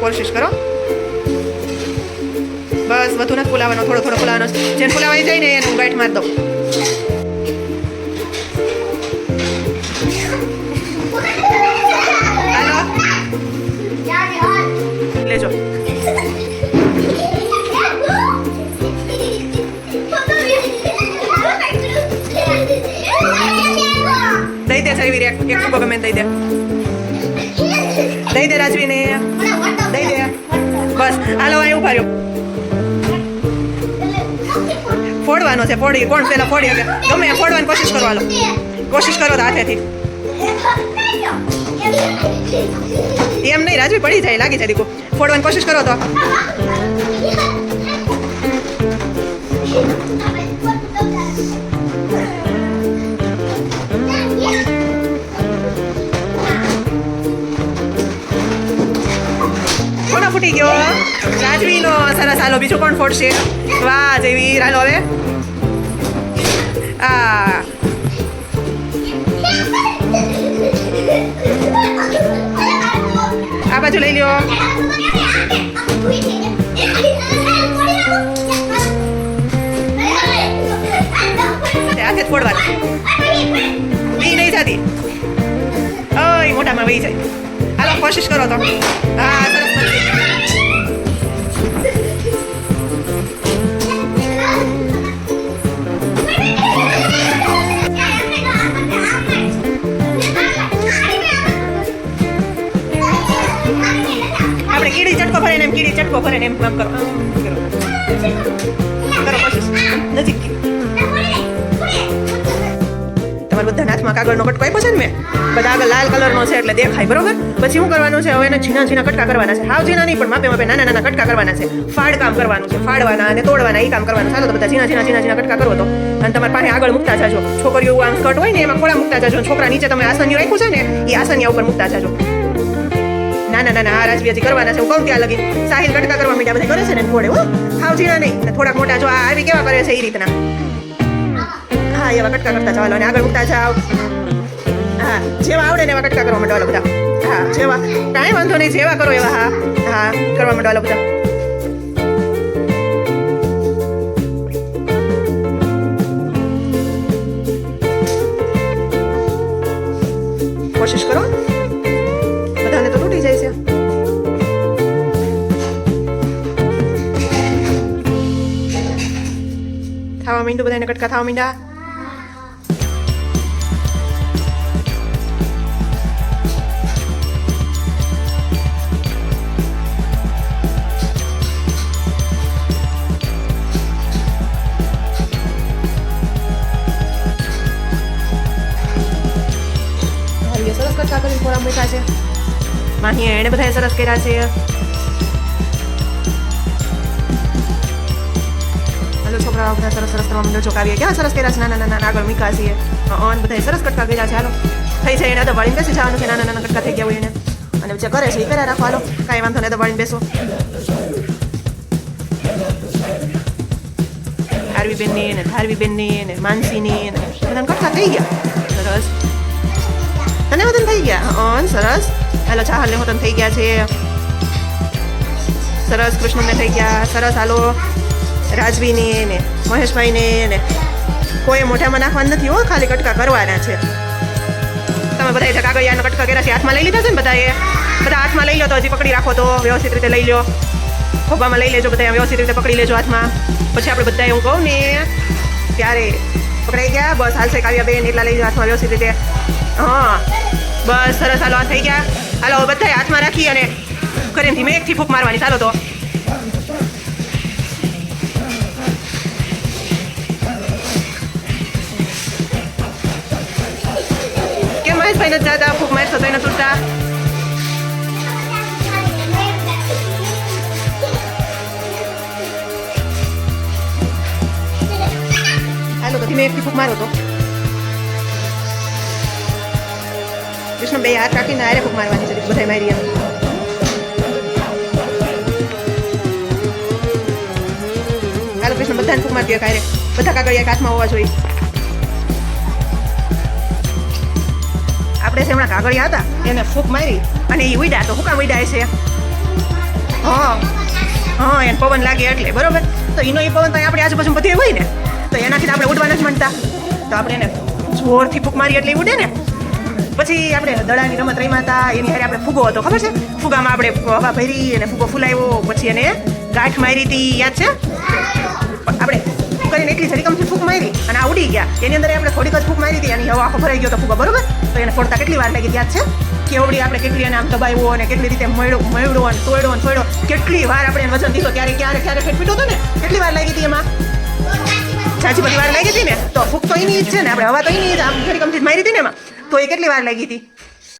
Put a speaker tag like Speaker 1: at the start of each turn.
Speaker 1: કોશિશ કરો. બસ, વધુ નથી ફૂલાવાનો થોડો થોડો ફૂલાવાનો જેને ફૂલાવાઈ જાય ને એને હું ગાંઠ મારી દઉં. લેજો. દઈ દે છરી એક ફૂકો ગમે દઈ દે. દઈ દે, રાજવીને. બસ. હાલો અહીં ઊભા રહ્યો. ફોડવાનો છે, ફોડી. કોણ પેલા ફોડી શકે? ગમે ફોડવાની કોશિશ કરો, હાલો. કોશિશ કરો તો હાથેથી. એમ નહીં, રાજવી પડી જાય, લાગી જાય દીકુ. ફોડવાની કોશિશ કરો તો. સરસ હાલો બીજું કોણ ફોડશે? વાહ, જેવી હાલો હવે. આ. આ બાજુ લઈ લ્યો. તે હાથે જ ફોડવાની. બી નહીં જતી. ઓય મોટામાં વહી જાય. હાલો, કોશિશ કરો તો. હા, સરસ ચટકો ભરે એમ કીડી, ચટકો ભરે એમ કામ કરો. કરો. કોશિશ. નજીક તમારા બધા હાથમાં કાગળનો કટકો આપ્યો છે ને મેં? બધા આગળ લાલ કલરનો છે એટલે દેખાય, બરોબર? પછી શું કરવાનું છે? હવે એને ઝીણા ઝીણા કટકા કરવાના છે. હાવ ઝીણા નહીં, પણ માપે માપે નાના નાના કટકા કરવાના છે. ફાડ કામ કરવાનું છે. ફાડવાના અને તોડવાના એ કામ કરવાનું. ચાલો તો બધા ઝીણા ઝીણા ઝીણા કટકા કરો તો. અને તમારે પાસે આગળ મૂકતા જાજો. છોકરીઓ આમ સ્કર્ટ હોય ને, એમાં ખોળા મૂકતા જાજો. છોકરા નીચે તમે આસનિયું રાખ્યું છે ને એ આસનિયા ઉપર મૂકતા જાજો. ના ના ના ના આ રાજવી હજી કરવાના છે, હું કહું ત્યાં લગી. સાહિલ કટકા કરવા મીઠા બધા કરે છે ને ઘોડે હો. હાવ ઝીણા નહીં. થોડાક મોટા જો આ આવી કેવા કરે છે એ રીતના. હા, એવા કટકા કરતા ચાલો અને આગળ મૂકતા જાવ હા, જેવા આવડે ને એવા કટકા કરવા માંડો, હાલો, બધા. હા, જેવા. કાંઈ વાંધો નહીં, જેવા કરો એવા, હા. હા, કરવા માંડો બધા. કોશિશ કરો. થાવા માંડ્યું બધાને કટકા થવા માંડ્યા સરસ કટકા કરીને થોડા મૂક્યા છે માહી એણે બધાએ સરસ કર્યા છે હલો છોકરાઓ બધા સરસ સરસ કરવા માંડ્યો ચોકાવીએ ક્યાં સરસ કર્યા છે? નાના નાના આગળ છીએ. અન બધા સરસ કટકા કર્યા છે, હાલો. થઈ જાય એને દબાડીને બેસી જવાનું છે નાના નાના કટકા થઈ ગયા હોય એને. અને જે કરે છે એ કર્યા રાખો, હાલો. કાંઈ વાંધો નહીં દબાડીને બેસો. ધારવીબેનની ને ધારવીબેનની ને માનસીની ને બધાને કટકા થઈ ગયા. સરસ. તને વતન થઈ ગયા? અન સરસ. હાલો, ચા હાલને વતન થઈ ગયા છે. સરસ કૃષ્ણને થઈ ગયા. સરસ, હાલો. રાજવીને ને મહેશભાઈને ને કોઈ મોઢામાં નાખવાનું નથી હો, ખાલી કટકા કરવાના છે. તમે બધા જે કાગળિયાના કટકા કર્યા છે, હાથમાં લઈ લીધા છે ને બધાએ? બધા હાથમાં લઈ લો તો હજી પકડી રાખો તો વ્યવસ્થિત રીતે લઈ લો. ખોબામાં લઈ લેજો બધા વ્યવસ્થિત રીતે પકડી લેજો હાથમાં. પછી આપણે બધા હું કહું ને, ત્યારે પકડાઈ ગયા, બસ હાલશે કાવ્યા બેન, એટલા લઈ હાથમાં વ્યવસ્થિત રીતે. હા, બસ સરસ, હાલો, આ થઈ ગયા. હાલો, બધાએ હાથમાં રાખી અને કરીને ધીમે એકથી ફૂંક મારવાની, ચાલો તો. મહેશભાઈ નથી જાતા ફૂંક મારશો તો એને તૂટતા હાલો તો ધીમે એકથી ફૂંક મારો તો કૃષ્ણ બે હાથ રાખીને આરે ફૂક મારવાની છે બધાય મારી એમ હાલો કૃષ્ણ બધાને ફૂંક મારતી કારે બધા કાગળિયા હાથમાં હોવા જોઈએ આપણે છે હમણાં કાગળિયા હતા, એને ફૂંક મારી અને એ ઉડ્યા. તો હુકા ઉડ્યા છે હા હા, એને પવન લાગે એટલે, બરોબર? તો એનો એ પવન તો આપણી આજુબાજુ બધે હોય ને, તો એનાથી આપણે ઉડવા નથી માંડતા તો આપણે એને જોરથી ફૂંક મારી એટલે ઉડે ને. પછી આપણે દડાની રમત રમ્યા હતા, એની હારે આપણે ફૂગો હતો, ખબર છે? ફુગામાં આપણે હવા ભરી અને ફૂગો ફૂલાવ્યો, પછી એને ગાંઠ મારી હતી, યાદ છે? આપણે કરીને એટલી જરીકમથી ફૂંક મારી અને આ ઉડી ગયા. એની અંદર આપણે થોડીક જ ફૂંક મારી હતી, એની હવા આખો ભરાઈ ગયો તો ફૂગો બરોબર? તો એને ફોડતા કેટલી વાર લાગી યાદ છે? કેવડી આપણે કેટલી એને આમ દબાવ્યો અને કેટલી રીતે મળ્યો મળ્યો અને તોડ્યો અને તોડો કેટલી વાર આપણે એને વજન દીધો, ક્યારે ક્યારે ક્યારે ફેટફીટો હતો ને? કેટલી વાર લાગી હતી એમાં? સાચી બધી વાર લાગી હતી ને? તો ફૂક તો એની જ છે ને, આપણે હવા તો એની જ આમ જરીકમથી જ મારી હતી ને એમાં. તો એ કેટલી વાર લાગી હતી?